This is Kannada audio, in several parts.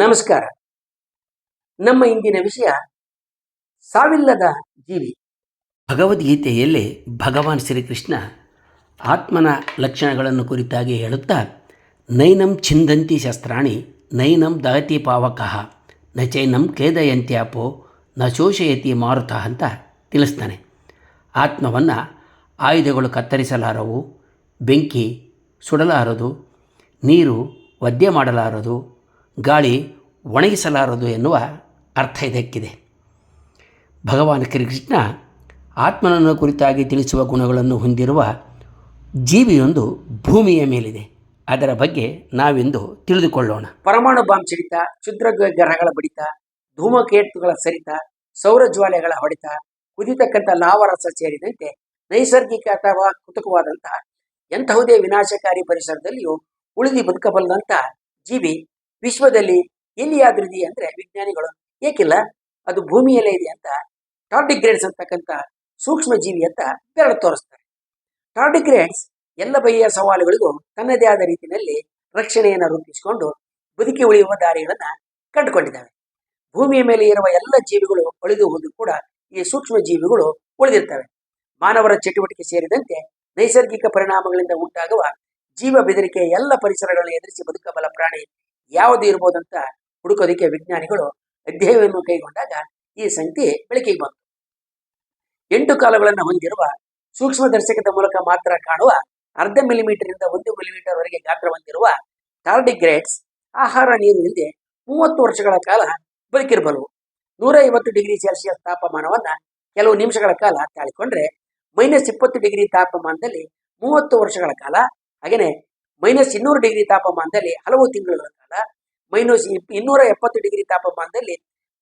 ನಮಸ್ಕಾರ. ನಮ್ಮ ಇಂದಿನ ವಿಷಯ ಸಾವಿಲ್ಲದ ಜೀವಿ. ಭಗವದ್ಗೀತೆಯಲ್ಲಿ ಭಗವಾನ್ ಶ್ರೀಕೃಷ್ಣ ಆತ್ಮನ ಲಕ್ಷಣಗಳನ್ನು ಕುರಿತಾಗಿ ಹೇಳುತ್ತಾ, ನೈನಂ ಛಿಂದಂತಿ ಶಸ್ತ್ರಾಣಿ, ನೈನಂ ದಹತಿ ಪಾವಕಃ ನ ಚೈನಂ ಖೇದಯಂತ್ಯಾಪೋ, ನ ಶೋಷಯತಿ ಮಾರುತ ಅಂತ ತಿಳಿಸ್ತಾನೆ. ಆತ್ಮವನ್ನು ಆಯುಧಗಳು ಕತ್ತರಿಸಲಾರವು, ಬೆಂಕಿ ಸುಡಲಾರದು, ನೀರು ವದ್ಯ ಮಾಡಲಾರದು ಗಾಳಿ ಒಣಗಿಸಲಾರದು ಎನ್ನುವ ಅರ್ಥ ಇದಕ್ಕಿದೆ. ಭಗವಾನ್ ಶ್ರೀಕೃಷ್ಣ ಆತ್ಮನನ್ನು ಕುರಿತಾಗಿ ತಿಳಿಸುವ ಗುಣಗಳನ್ನು ಹೊಂದಿರುವ ಜೀವಿಯೊಂದು ಭೂಮಿಯ ಮೇಲಿದೆ. ಅದರ ಬಗ್ಗೆ ನಾವಿಂದು ತಿಳಿದುಕೊಳ್ಳೋಣ. ಪರಮಾಣು ಬಾಂಬ್ ಸಿಡಿತ ಕ್ಷುದ್ರ ಗ್ರಹಗಳ ಬಡಿತ, ಧೂಮಕೇತುಗಳ ಸರಿತ, ಸೌರ ಜ್ವಾಲೆಗಳ ಹೊಡೆತ, ಕುದಿತಕ್ಕಂಥ ಲಾವರಸ ಸೇರಿದಂತೆ ನೈಸರ್ಗಿಕ ಅಥವಾ ಕೃತಕವಾದಂತಹ ಎಂತಹುದೇ ವಿನಾಶಕಾರಿ ಪರಿಸರದಲ್ಲಿಯೂ ಉಳಿದು ಬದುಕಬಲ್ಲದಂಥ ಜೀವಿ ವಿಶ್ವದಲ್ಲಿ ಇದೆ ಅಂದ್ರೆ ವಿಜ್ಞಾನಿಗಳು. ಏಕಿಲ್ಲ, ಅದು ಭೂಮಿಯಲ್ಲೇ ಇದೆ ಅಂತ ಟಾರ್ಡಿಗ್ರೇಡ್ಸ್ ಅಂತಕ್ಕಂಥ ಸೂಕ್ಷ್ಮ ಜೀವಿ ಅಂತ ಬೆರಳು ತೋರಿಸ್ತಾರೆ. ಟಾರ್ಡಿಗ್ರೇಡ್ಸ್ ಎಲ್ಲ ಬಗೆಯ ಸವಾಲುಗಳಿಗೂ ತನ್ನದೇ ಆದ ರೀತಿಯಲ್ಲಿ ರಕ್ಷಣೆಯನ್ನು ರೂಪಿಸಿಕೊಂಡು ಬದುಕಿ ಉಳಿಯುವ ದಾರಿಗಳನ್ನ ಕಂಡುಕೊಂಡಿದ್ದಾವೆ. ಭೂಮಿಯ ಮೇಲೆ ಇರುವ ಎಲ್ಲ ಜೀವಿಗಳು ಉಳಿದು ಹೋದ್ರು ಕೂಡ ಈ ಸೂಕ್ಷ್ಮ ಜೀವಿಗಳು ಉಳಿದಿರ್ತವೆ. ಮಾನವರ ಚಟುವಟಿಕೆ ಸೇರಿದಂತೆ ನೈಸರ್ಗಿಕ ಪರಿಣಾಮಗಳಿಂದ ಉಂಟಾಗುವ ಜೀವ ಬೆದರಿಕೆ ಎಲ್ಲ ಪರಿಸರಗಳನ್ನು ಎದುರಿಸಿ ಬದುಕಬಲ್ಲ ಪ್ರಾಣಿ ಯಾವುದು ಇರ್ಬೋದಂತ ಹುಡುಕೋದಕ್ಕೆ ವಿಜ್ಞಾನಿಗಳು ಅಧ್ಯಯನವನ್ನು ಕೈಗೊಂಡಾಗ ಈ ಸಂಗತಿ ಬೆಳಕಿಗೆ ಬಂತು. ಎಂಟು ಕಾಲಗಳನ್ನು ಹೊಂದಿರುವ ಸೂಕ್ಷ್ಮ ದರ್ಶಕದ ಮೂಲಕ ಮಾತ್ರ ಕಾಣುವ ಅರ್ಧ ಮಿಲಿಮೀಟರ್ ಇಂದ ಒಂದು ಮಿಲಿಮೀಟರ್ ವರೆಗೆ ಗಾತ್ರ ಹೊಂದಿರುವ ಟಾರ್ಡಿಗ್ರೇಟ್ಸ್ ಆಹಾರ ನೀರು ಇಲ್ಲದೆ ಮೂವತ್ತು ವರ್ಷಗಳ ಕಾಲ ಬದುಕಿರಬಲ್ಲವು ನೂರ ಐವತ್ತು ಡಿಗ್ರಿ ಸೆಲ್ಸಿಯಸ್ ತಾಪಮಾನವನ್ನ ಕೆಲವು ನಿಮಿಷಗಳ ಕಾಲ ತಾಳಿಕೊಂಡ್ರೆ ಮೈನಸ್ ಇಪ್ಪತ್ತು ಡಿಗ್ರಿ ತಾಪಮಾನದಲ್ಲಿ ಮೂವತ್ತು ವರ್ಷಗಳ ಕಾಲ ಹಾಗೆಯೇ ಮೈನಸ್ ಇನ್ನೂರು ಡಿಗ್ರಿ ತಾಪಮಾನದಲ್ಲಿ ಹಲವು ತಿಂಗಳುಗಳ ಕಾಲ, ಮೈನಸ್ ಇನ್ನೂರ ಎಪ್ಪತ್ತು ಡಿಗ್ರಿ ತಾಪಮಾನದಲ್ಲಿ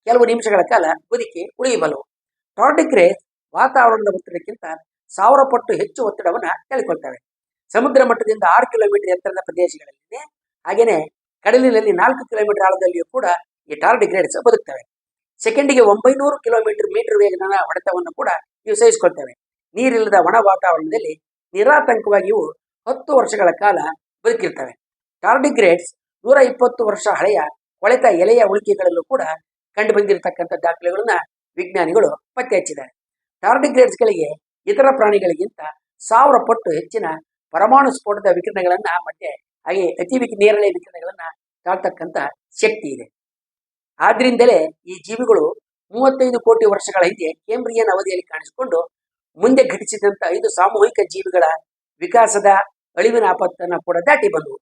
ಕೆಲವು ನಿಮಿಷಗಳ ಕಾಲ ಬದುಕಿ ಉಳಿಯಬಲ್ಲವು ಟಾರ್ಡಿಗ್ರೇಸ್ ವಾತಾವರಣದ ಒತ್ತಡಕ್ಕಿಂತ ಸಾವಿರ ಪಟ್ಟು ಹೆಚ್ಚು ಒತ್ತಡವನ್ನು ತಳ್ಕೊಳ್ತವೆ ಸಮುದ್ರ ಮಟ್ಟದಿಂದ ಆರು ಕಿಲೋಮೀಟರ್ ಎತ್ತರದ ಪ್ರದೇಶಗಳಲ್ಲಿ ಹಾಗೆಯೇ ಕಡಲಿನಲ್ಲಿ ನಾಲ್ಕು ಕಿಲೋಮೀಟರ್ ಆಳದಲ್ಲಿಯೂ ಕೂಡ ಈ ಟಾರ್ಡಿಗ್ರೇಡ್ಸ್ ಬದುಕ್ತವೆ. ಸೆಕೆಂಡಿಗೆ ಒಂಬೈನೂರು ಕಿಲೋಮೀಟರ್ ಮೀಟರ್ ವೇಗದ ಹೊಡೆತವನ್ನು ಕೂಡ ಇವು ಸಹಿಸಿಕೊಳ್ತವೆ. ನೀರಿಲ್ಲದ ಒಣ ವಾತಾವರಣದಲ್ಲಿ ನಿರಾತಂಕವಾಗಿ ಇವು ಹತ್ತು ವರ್ಷಗಳ ಕಾಲ ಬದುಕಿರ್ತವೆ ಟಾರ್ಡಿಗ್ರೇಡ್ಸ್ ನೂರ ಇಪ್ಪತ್ತು ವರ್ಷ ಹಳೆಯ ಕೊಳೆತ ಎಲೆಯ ಉಳಿಕೆಗಳಲ್ಲೂ ಕೂಡ ಕಂಡು ಬಂದಿರತಕ್ಕಂಥ ದಾಖಲೆಗಳನ್ನ ವಿಜ್ಞಾನಿಗಳು ಪತ್ತೆ ಹಚ್ಚಿದ್ದಾರೆ ಟಾರ್ಡಿಗ್ರೇಡ್ಸ್ಗಳಿಗೆ ಇತರ ಪ್ರಾಣಿಗಳಿಗಿಂತ ಸಾವಿರ ಪಟ್ಟು ಹೆಚ್ಚಿನ ಪರಮಾಣು ಸ್ಫೋಟದ ವಿಕಿರಣಗಳನ್ನ ಮತ್ತೆ ಹಾಗೆ ಅತಿ ವಿಕಿ, ನೇರಳೆ ವಿಕಿರಣಗಳನ್ನ ತಾಳ್ತಕ್ಕಂಥ ಶಕ್ತಿ ಇದೆ. ಆದ್ರಿಂದಲೇ ಈ ಜೀವಿಗಳು ಮೂವತ್ತೈದು ಕೋಟಿ ವರ್ಷಗಳ ಹಿಂದೆ ಕೇಂಬ್ರಿಯನ್ ಅವಧಿಯಲ್ಲಿ ಕಾಣಿಸಿಕೊಂಡು ಮುಂದೆ ಘಟಿಸಿದಂತ ಐದು ಸಾಮೂಹಿಕ ಜೀವಿಗಳ ವಿಕಾಸದ ಅಳಿವಿನ ಆಪತ್ತನ್ನು ಕೂಡ ದಾಟಿ ಬಂದವು.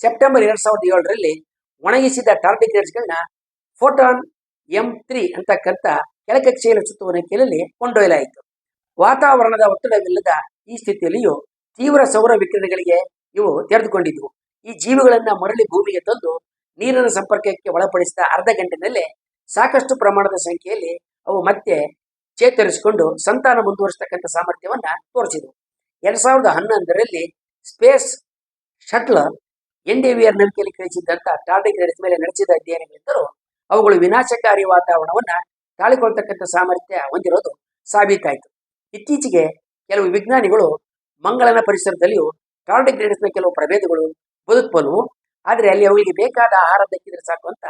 ಸೆಪ್ಟೆಂಬರ್ ಎರಡ್ ಸಾವಿರದ ಏಳರಲ್ಲಿ ಒಣಗಿಸಿದ ಟಾರ್ಡಿಗ್ರೇಡ್ಸ್ಗಳನ್ನ ಫೋಟಾನ್ ಎಂ ತ್ರೀ ಅಂತಕ್ಕಂಥ ಕೆಳಕಕ್ಷೆಯ ಸುತ್ತುವ ನಕ್ಕಿನಲ್ಲಿ ಕೊಂಡೊಯ್ಯಲಾಯಿತು. ವಾತಾವರಣದ ಒತ್ತಡವಿಲ್ಲದ ಈ ಸ್ಥಿತಿಯಲ್ಲಿಯೂ ತೀವ್ರ ಸೌರ ವಿಕಿರಣಗಳಿಗೆ ಇವು ತೆರೆದುಕೊಂಡಿದ್ವು. ಈ ಜೀವಿಗಳನ್ನ ಮರಳಿ ಭೂಮಿಗೆ ತಂದು ನೀರಿನ ಸಂಪರ್ಕಕ್ಕೆ ಒಳಪಡಿಸಿದ ಅರ್ಧ ಗಂಟೆನಲ್ಲೇ ಸಾಕಷ್ಟು ಪ್ರಮಾಣದ ಸಂಖ್ಯೆಯಲ್ಲಿ ಅವು ಮತ್ತೆ ಚೇತರಿಸಿಕೊಂಡು ಸಂತಾನ ಮುಂದುವರಿಸತಕ್ಕಂಥ ಸಾಮರ್ಥ್ಯವನ್ನ ತೋರಿಸಿದವು. ಎರಡ್ ಸಾವಿರದ ಹನ್ನೊಂದರಲ್ಲಿ ಸ್ಪೇಸ್ ಶಟ್ಲ್ ಎನ್ಡಿವಿಆರ್ ನಂಬಿಕೆಯಲ್ಲಿ ಕಳಿಸಿದ್ದಂತ ಟಾರ್ಡಿಗ್ರೇಡ್ಸ್ ಮೇಲೆ ನಡೆಸಿದ ಅಧ್ಯಯನಗಳಿದ್ದರೂ ಅವುಗಳು ವಿನಾಶಕಾರಿ ವಾತಾವರಣವನ್ನ ತಾಳಿಕೊಳ್ತಕ್ಕಂಥ ಸಾಮರ್ಥ್ಯ ಹೊಂದಿರೋದು ಸಾಬೀತಾಯಿತು. ಇತ್ತೀಚೆಗೆ ಕೆಲವು ವಿಜ್ಞಾನಿಗಳು ಮಂಗಳನ ಪರಿಸರದಲ್ಲಿಯೂ ಟಾರ್ಡಿಗ್ರೇಡ್ಸ್ನ ಕೆಲವು ಪ್ರಭೇದಗಳು ಬದುಕಬಲ್ಲವು. ಆದರೆ ಅಲ್ಲಿ ಅವುಗಳಿಗೆ ಬೇಕಾದ ಆಹಾರ ದಕ್ಕಿದ್ರೆ ಸಾಕು ಅಂತ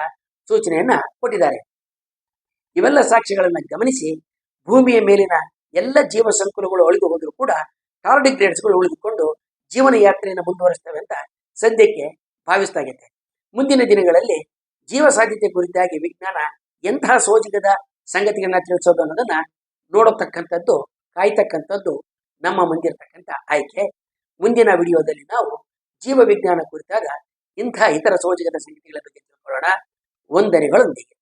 ಸೂಚನೆಯನ್ನ ಕೊಟ್ಟಿದ್ದಾರೆ. ಇವೆಲ್ಲ ಸಾಕ್ಷ್ಯಗಳನ್ನ ಗಮನಿಸಿ ಭೂಮಿಯ ಮೇಲಿನ ಎಲ್ಲ ಜೀವ ಸಂಕುಲಗಳು ಅಳಿದು ಹೋದರೂ ಕೂಡ ಟಾರ್ಡಿಗ್ರೇಡ್ಸ್ಗಳು ಉಳಿದುಕೊಂಡು ಜೀವನ ಯಾತ್ರೆಯನ್ನು ಮುಂದುವರಿಸ್ತೇವೆ ಅಂತ ಸದ್ಯಕ್ಕೆ ಭಾವಿಸ್ತಾಗೈತೆ. ಮುಂದಿನ ದಿನಗಳಲ್ಲಿ ಜೀವ ಸಾಧ್ಯತೆ ಕುರಿತಾಗಿ ವಿಜ್ಞಾನ ಎಂತಹ ಸೋಜಿಗದ ಸಂಗತಿಗಳನ್ನ ತಿಳಿಸೋದು ಅನ್ನೋದನ್ನ ನೋಡತಕ್ಕಂಥದ್ದು, ಕಾಯ್ತಕ್ಕಂಥದ್ದು ನಮ್ಮ ಮುಂದಿರ್ತಕ್ಕಂಥ ಆಯ್ಕೆ. ಮುಂದಿನ ವಿಡಿಯೋದಲ್ಲಿ ನಾವು ಜೀವ ವಿಜ್ಞಾನ ಕುರಿತಾದ ಇಂಥ ಇತರ ಸೋಜಿಗದ ಸಂಗತಿಗಳ ಬಗ್ಗೆ ತಿಳ್ಕೊಳ್ಳೋಣ. ವಂದನೆಗಳೊಂದಿಗೆ